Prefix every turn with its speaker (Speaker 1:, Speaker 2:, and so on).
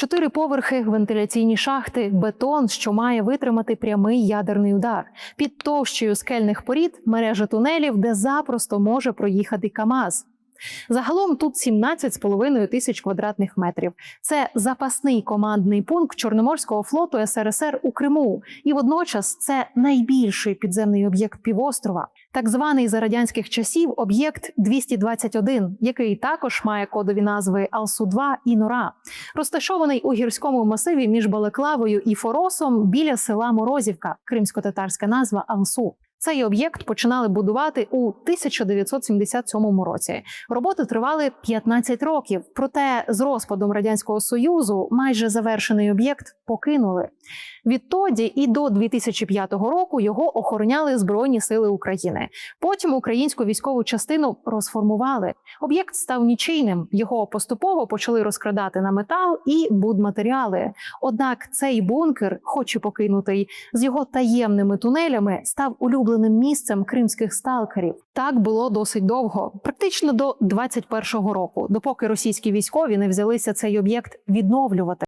Speaker 1: Чотири поверхи, вентиляційні шахти, бетон, що має витримати прямий ядерний удар. Під товщею скельних порід мережа тунелів, де запросто може проїхати КАМАЗ. Загалом тут 17,5 тисяч квадратних метрів. Це запасний командний пункт Чорноморського флоту СРСР у Криму, і водночас це найбільший підземний об'єкт півострова, так званий за радянських часів об'єкт 221, який також має кодові назви Алсу-2 і Нора, розташований у гірському масиві між Балеклавою і Форосом біля села Морозівка, кримсько-татарська назва Алсу. Цей об'єкт починали будувати у 1977 році. Роботи тривали 15 років. Проте з розпадом радянського союзу майже завершений об'єкт покинули. Відтоді і до 2005 року його охороняли Збройні сили України. Потім українську військову частину розформували. Об'єкт став нічийним. Його поступово почали розкрадати на метал і будматеріали. Однак цей бункер, хоч і покинутий, з його таємними тунелями став улюбленим місцем кримських сталкерів. Так було досить довго, практично до 21-го року, допоки російські військові не взялися цей об'єкт відновлювати.